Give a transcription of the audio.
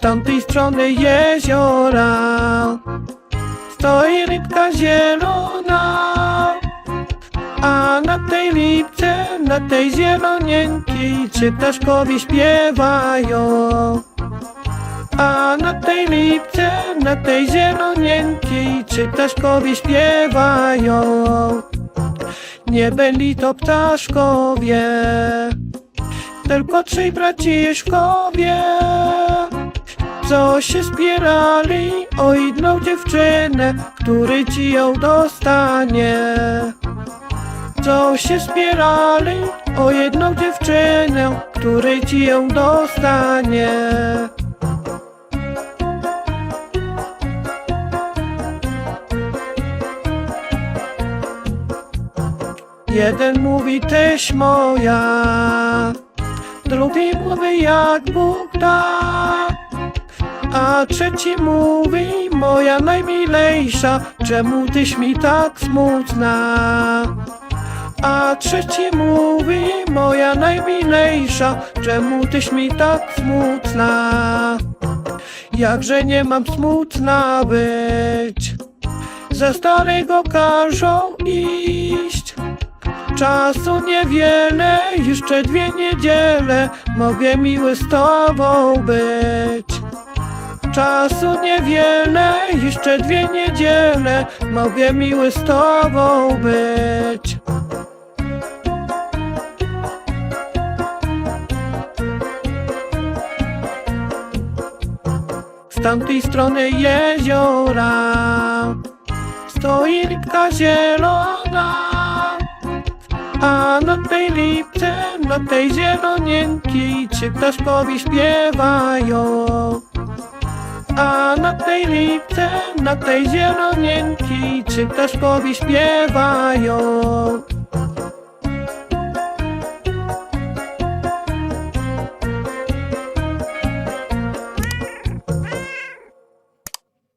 tamtej strony jeziora stoi rybka zielona, a na tej lipce, na tej zielonieńkiej trzy ptaszkowie śpiewają. A na tej lipce, na tej zielonieńkiej trzy ptaszkowie śpiewają. Nie byli to ptaszkowie, tylko trzej braciszkowie, co się spierali o jedną dziewczynę, który ci ją dostanie. Co się spierali o jedną dziewczynę, który ci ją dostanie. Jeden mówi tyś moja, drugi mówi jak Bóg da, a trzeci mówi moja najmilejsza, czemu tyś mi tak smutna? A trzeci mówi moja najmilejsza, czemu tyś mi tak smutna? Jakże nie mam smutna być, ze starego każą iść. Czasu niewiele, jeszcze dwie niedziele, mogę miły z tobą być. Czasu niewiele, jeszcze dwie niedziele, mogę miły z tobą być. Z tamtej strony jeziora stoi rybka zielona, a na tej lipce, na tej zielonienkiej trzy ptaszkowie śpiewają. A na tej lipce, na tej zielonienkiej trzy ptaszkowie śpiewają.